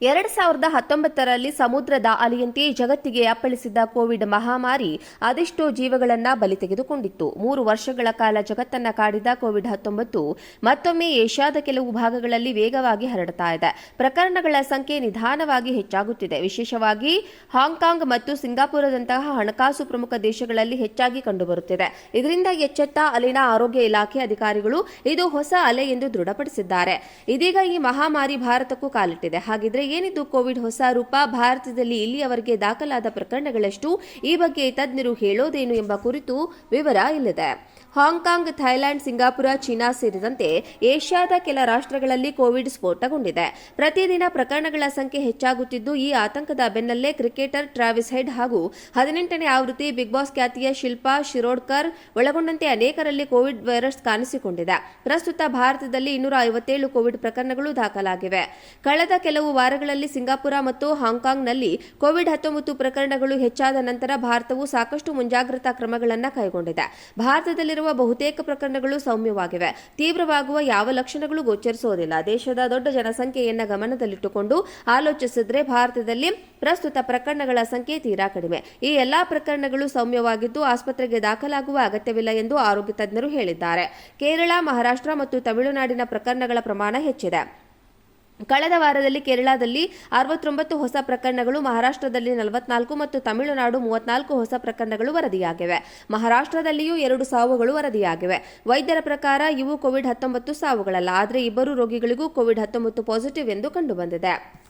ಎರಡು ಸಾವಿರದ ಹತ್ತೊಂಬತ್ತರಲ್ಲಿ ಸಮುದ್ರದ ಅಲೆಯಂತೆ ಜಗತ್ತಿಗೆ ಅಪ್ಪಳಿಸಿದ್ದ ಕೋವಿಡ್ ಮಹಾಮಾರಿ ಅದೆಷ್ಟೋ ಜೀವಗಳನ್ನ ಬಲಿ ತೆಗೆದುಕೊಂಡಿತ್ತು. ಮೂರು ವರ್ಷಗಳ ಕಾಲ ಜಗತ್ತನ್ನ ಕಾಡಿದ ಕೋವಿಡ್ ಹತ್ತೊಂಬತ್ತು ಮತ್ತೊಮ್ಮೆ ಏಷ್ಯಾದ ಕೆಲವು ಭಾಗಗಳಲ್ಲಿ ವೇಗವಾಗಿ ಹರಡ್ತಾ ಇದೆ. ಪ್ರಕರಣಗಳ ಸಂಖ್ಯೆ ನಿಧಾನವಾಗಿ ಹೆಚ್ಚಾಗುತ್ತಿದೆ. ವಿಶೇಷವಾಗಿ ಹಾಂಗ್ಕಾಂಗ್ ಮತ್ತು ಸಿಂಗಾಪುರದಂತಹ ಹಣಕಾಸು ಪ್ರಮುಖ ದೇಶಗಳಲ್ಲಿ ಹೆಚ್ಚಾಗಿ ಕಂಡುಬರುತ್ತಿದೆ. ಇದರಿಂದ ಎಚ್ಚೆತ್ತ ಅಲ್ಲಿನ ಆರೋಗ್ಯ ಇಲಾಖೆ ಅಧಿಕಾರಿಗಳು ಇದು ಹೊಸ ಅಲೆ ಎಂದು ದೃಢಪಡಿಸಿದ್ದಾರೆ. ಇದೀಗ ಈ ಮಹಾಮಾರಿ ಭಾರತಕ್ಕೂ ಕಾಲಿಟ್ಟಿದೆ. ಹಾಗಿದ್ರೆ ಏನಿದು ಕೋವಿಡ್ ಹೊಸ ರೂಪ? ಭಾರತದಲ್ಲಿ ಇಲ್ಲಿಯವರೆಗೆ ದಾಖಲಾದ ಪ್ರಕರಣಗಳಷ್ಟು ಈ ಬಗ್ಗೆ ತಜ್ಞರು ಹೇಳೋದೇನು ಎಂಬ ಕುರಿತು ವಿವರ ಇಲ್ಲಿದೆ. ಹಾಂಗ್ಕಾಂಗ್ ಥೈಲ್ಯಾಂಡ್ ಸಿಂಗಾಪುರ, ಚೀನಾ ಸೇರಿದಂತೆ ಏಷ್ಯಾದ ಕೆಲ ರಾಷ್ಟ್ರಗಳಲ್ಲಿ ಕೋವಿಡ್ ಸ್ಫೋಟಗೊಂಡಿದೆ. ಪ್ರತಿದಿನ ಪ್ರಕರಣಗಳ ಸಂಖ್ಯೆ ಹೆಚ್ಚಾಗುತ್ತಿದ್ದು, ಈ ಆತಂಕದ ಬೆನ್ನಲ್ಲೇ ಕ್ರಿಕೆಟರ್ ಟ್ರಾವಿಸ್ ಹೆಡ್ ಹಾಗೂ ಹದಿನೆಂಟನೇ ಆವೃತ್ತಿ ಬಿಗ್ ಬಾಸ್ ಖ್ಯಾತಿಯ ಶಿಲ್ಪಾ ಶಿರೋಡ್ಕರ್ ಒಳಗೊಂಡಂತೆ ಅನೇಕರಲ್ಲಿ ಕೋವಿಡ್ ವೈರಸ್ ಕಾಣಿಸಿಕೊಂಡಿದೆ. ಪ್ರಸ್ತುತ ಭಾರತದಲ್ಲಿ ಇನ್ನೂರ ಐವತ್ತೇಳು ಕೋವಿಡ್ ಪ್ರಕರಣಗಳು ದಾಖಲಾಗಿವೆ. ಕಳೆದ ಕೆಲವು ವಾರಗಳಲ್ಲಿ ಸಿಂಗಾಪುರ ಮತ್ತು ಹಾಂಗ್ಕಾಂಗ್ನಲ್ಲಿ ಕೋವಿಡ್ ಹತ್ತೊಂಬತ್ತು ಪ್ರಕರಣಗಳು ಹೆಚ್ಚಾದ ನಂತರ ಭಾರತವು ಸಾಕಷ್ಟು ಮುಂಜಾಗ್ರತಾ ಕ್ರಮಗಳನ್ನು ಕೈಗೊಂಡಿದೆ. ಭಾರತದಲ್ಲಿರುವ ಬಹುತೇಕ ಪ್ರಕರಣಗಳು ಸೌಮ್ಯವಾಗಿವೆ. ತೀವ್ರವಾಗುವ ಯಾವ ಲಕ್ಷಣಗಳು ಗೋಚರಿಸುವುದಿಲ್ಲ. ದೇಶದ ದೊಡ್ಡ ಜನಸಂಖ್ಯೆಯನ್ನ ಗಮನದಲ್ಲಿಟ್ಟುಕೊಂಡು ಆಲೋಚಿಸಿದ್ರೆ ಭಾರತದಲ್ಲಿ ಪ್ರಸ್ತುತ ಪ್ರಕರಣಗಳ ಸಂಖ್ಯೆ ತೀರಾ ಕಡಿಮೆ. ಈ ಎಲ್ಲಾ ಪ್ರಕರಣಗಳು ಸೌಮ್ಯವಾಗಿದ್ದು ಆಸ್ಪತ್ರೆಗೆ ದಾಖಲಾಗುವ ಅಗತ್ಯವಿಲ್ಲ ಎಂದು ಆರೋಗ್ಯ ತಜ್ಞರು ಹೇಳಿದ್ದಾರೆ. ಕೇರಳ, ಮಹಾರಾಷ್ಟ್ರ ಮತ್ತು ತಮಿಳುನಾಡಿನ ಪ್ರಕರಣಗಳ ಪ್ರಮಾಣ ಹೆಚ್ಚಿದೆ. ಕಳೆದ ವಾರದಲ್ಲಿ ಕೇರಳದಲ್ಲಿ ಅರವತ್ತೊಂಬತ್ತು ಹೊಸ ಪ್ರಕರಣಗಳು, ಮಹಾರಾಷ್ಟ್ರದಲ್ಲಿ ನಲವತ್ನಾಲ್ಕು ಮತ್ತು ತಮಿಳುನಾಡು ಮೂವತ್ನಾಲ್ಕು ಹೊಸ ಪ್ರಕರಣಗಳು ವರದಿಯಾಗಿವೆ. ಮಹಾರಾಷ್ಟ್ರದಲ್ಲಿಯೂ ಎರಡು ಸಾವುಗಳು ವರದಿಯಾಗಿವೆ. ವೈದ್ಯರ ಪ್ರಕಾರ ಇವು ಕೋವಿಡ್ ಹತ್ತೊಂಬತ್ತು ಸಾವುಗಳಲ್ಲ. ಆದರೆ ಇಬ್ಬರು ರೋಗಿಗಳಿಗೂ ಕೋವಿಡ್ ಹತ್ತೊಂಬತ್ತು ಪಾಸಿಟಿವ್ ಎಂದು ಕಂಡುಬಂದಿದೆ.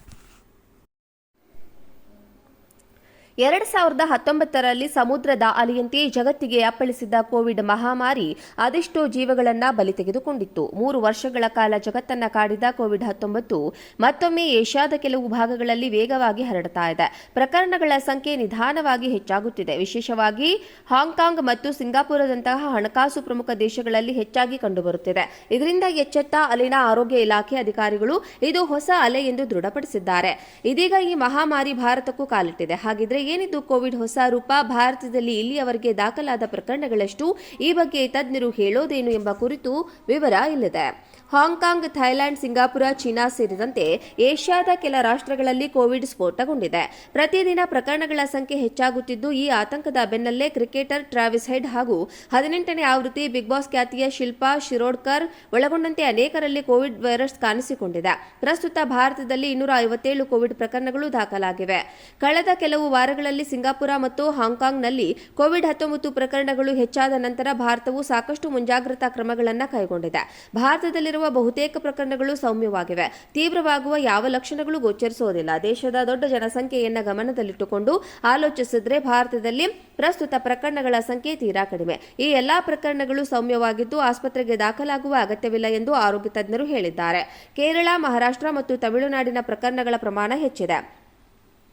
ಎರಡು ಸಾವಿರದ ಹತ್ತೊಂಬತ್ತರಲ್ಲಿ ಸಮುದ್ರದ ಅಲೆಯಂತೆ ಜಗತ್ತಿಗೆ ಅಪ್ಪಳಿಸಿದ್ದ ಕೋವಿಡ್ ಮಹಾಮಾರಿ ಅದೆಷ್ಟೋ ಜೀವಗಳನ್ನ ಬಲಿ ತೆಗೆದುಕೊಂಡಿತ್ತು. ಮೂರು ವರ್ಷಗಳ ಕಾಲ ಜಗತ್ತನ್ನ ಕಾಡಿದ ಕೋವಿಡ್ ಹತ್ತೊಂಬತ್ತು ಮತ್ತೊಮ್ಮೆ ಏಷ್ಯಾದ ಕೆಲವು ಭಾಗಗಳಲ್ಲಿ ವೇಗವಾಗಿ ಹರಡ್ತಾ ಇದೆ. ಪ್ರಕರಣಗಳ ಸಂಖ್ಯೆ ನಿಧಾನವಾಗಿ ಹೆಚ್ಚಾಗುತ್ತಿದೆ. ವಿಶೇಷವಾಗಿ ಹಾಂಗ್ಕಾಂಗ್ ಮತ್ತು ಸಿಂಗಾಪುರದಂತಹ ಹಣಕಾಸು ಪ್ರಮುಖ ದೇಶಗಳಲ್ಲಿ ಹೆಚ್ಚಾಗಿ ಕಂಡುಬರುತ್ತಿದೆ. ಇದರಿಂದ ಎಚ್ಚೆತ್ತ ಅಲ್ಲಿನ ಆರೋಗ್ಯ ಇಲಾಖೆ ಅಧಿಕಾರಿಗಳು ಇದು ಹೊಸ ಅಲೆ ಎಂದು ದೃಢಪಡಿಸಿದ್ದಾರೆ. ಇದೀಗ ಈ ಮಹಾಮಾರಿ ಭಾರತಕ್ಕೂ ಕಾಲಿಟ್ಟಿದೆ. ಹಾಗಿದ್ರೆ ಏನಿದು ಕೋವಿಡ್ ಹೊಸ ರೂಪ? ಭಾರತದಲ್ಲಿ ಇಲ್ಲಿಯವರೆಗೆ ದಾಖಲಾದ ಪ್ರಕರಣಗಳಷ್ಟು ಈ ಬಗ್ಗೆ ತಜ್ಞರು ಹೇಳೋದೇನು ಎಂಬ ಕುರಿತು ವಿವರ ಇಲ್ಲಿದೆ. ಹಾಂಗ್ಕಾಂಗ್ ಥೈಲ್ಯಾಂಡ್ ಸಿಂಗಾಪುರ, ಚೀನಾ ಸೇರಿದಂತೆ ಏಷ್ಯಾದ ಕೆಲ ರಾಷ್ಟ್ರಗಳಲ್ಲಿ ಕೋವಿಡ್ ಸ್ಫೋಟಗೊಂಡಿದೆ. ಪ್ರತಿದಿನ ಪ್ರಕರಣಗಳ ಸಂಖ್ಯೆ ಹೆಚ್ಚಾಗುತ್ತಿದ್ದು, ಈ ಆತಂಕದ ಬೆನ್ನಲ್ಲೇ ಕ್ರಿಕೆಟರ್ ಟ್ರಾವಿಸ್ ಹೆಡ್ ಹಾಗೂ ಹದಿನೆಂಟನೇ ಆವೃತ್ತಿ ಬಿಗ್ ಬಾಸ್ ಖ್ಯಾತಿಯ ಶಿಲ್ಪಾ ಶಿರೋಡ್ಕರ್ ಒಳಗೊಂಡಂತೆ ಅನೇಕರಲ್ಲಿ ಕೋವಿಡ್ ವೈರಸ್ ಕಾಣಿಸಿಕೊಂಡಿದೆ. ಪ್ರಸ್ತುತ ಭಾರತದಲ್ಲಿ ಇನ್ನೂರ ಐವತ್ತೇಳು ಕೋವಿಡ್ ಪ್ರಕರಣಗಳು ದಾಖಲಾಗಿವೆ. ಕಳೆದ ಕೆಲವು ವಾರಗಳಲ್ಲಿ ಸಿಂಗಾಪುರ ಮತ್ತು ಹಾಂಗ್ಕಾಂಗ್ನಲ್ಲಿ ಕೋವಿಡ್ ಹತ್ತೊಂಬತ್ತು ಪ್ರಕರಣಗಳು ಹೆಚ್ಚಾದ ನಂತರ ಭಾರತವು ಸಾಕಷ್ಟು ಮುಂಜಾಗ್ರತಾ ಕ್ರಮಗಳನ್ನು ಕೈಗೊಂಡಿದೆ. ಭಾರತದಲ್ಲಿರುವ ಬಹುತೇಕ ಪ್ರಕರಣಗಳು ಸೌಮ್ಯವಾಗಿವೆ. ತೀವ್ರವಾಗುವ ಯಾವ ಲಕ್ಷಣಗಳು ಗೋಚರಿಸುವುದಿಲ್ಲ. ದೇಶದ ದೊಡ್ಡ ಜನಸಂಖ್ಯೆಯನ್ನು ಗಮನದಲ್ಲಿಟ್ಟುಕೊಂಡು ಆಲೋಚಿಸಿದ್ರೆ ಭಾರತದಲ್ಲಿ ಪ್ರಸ್ತುತ ಪ್ರಕರಣಗಳ ಸಂಖ್ಯೆ ತೀರಾ ಕಡಿಮೆ. ಈ ಎಲ್ಲಾ ಪ್ರಕರಣಗಳು ಸೌಮ್ಯವಾಗಿದ್ದು ಆಸ್ಪತ್ರೆಗೆ ದಾಖಲಾಗುವ ಅಗತ್ಯವಿಲ್ಲ ಎಂದು ಆರೋಗ್ಯ ತಜ್ಞರು ಹೇಳಿದ್ದಾರೆ. ಕೇರಳ, ಮಹಾರಾಷ್ಟ್ರ ಮತ್ತು ತಮಿಳುನಾಡಿನ ಪ್ರಕರಣಗಳ ಪ್ರಮಾಣ ಹೆಚ್ಚಿದೆ.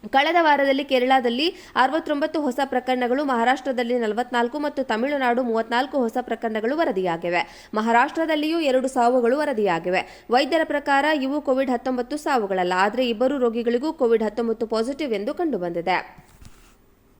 ಕಳೆದ ವಾರದಲ್ಲಿ ಕೇರಳದಲ್ಲಿ ಅರವತ್ತೊಂಬತ್ತು ಹೊಸ ಪ್ರಕರಣಗಳು, ಮಹಾರಾಷ್ಟ್ರದಲ್ಲಿ ನಲವತ್ನಾಲ್ಕು ಮತ್ತು ತಮಿಳುನಾಡು ಮೂವತ್ನಾಲ್ಕು ಹೊಸ ಪ್ರಕರಣಗಳು ವರದಿಯಾಗಿವೆ. ಮಹಾರಾಷ್ಟ್ರದಲ್ಲಿಯೂ ಎರಡು ಸಾವುಗಳು ವರದಿಯಾಗಿವೆ. ವೈದ್ಯರ ಪ್ರಕಾರ ಇವು ಕೋವಿಡ್ ಹತ್ತೊಂಬತ್ತು ಸಾವುಗಳಲ್ಲ. ಆದರೆ ಇಬ್ಬರು ರೋಗಿಗಳಿಗೂ ಕೋವಿಡ್ ಹತ್ತೊಂಬತ್ತು ಪಾಸಿಟಿವ್ ಎಂದು ಕಂಡುಬಂದಿದೆ.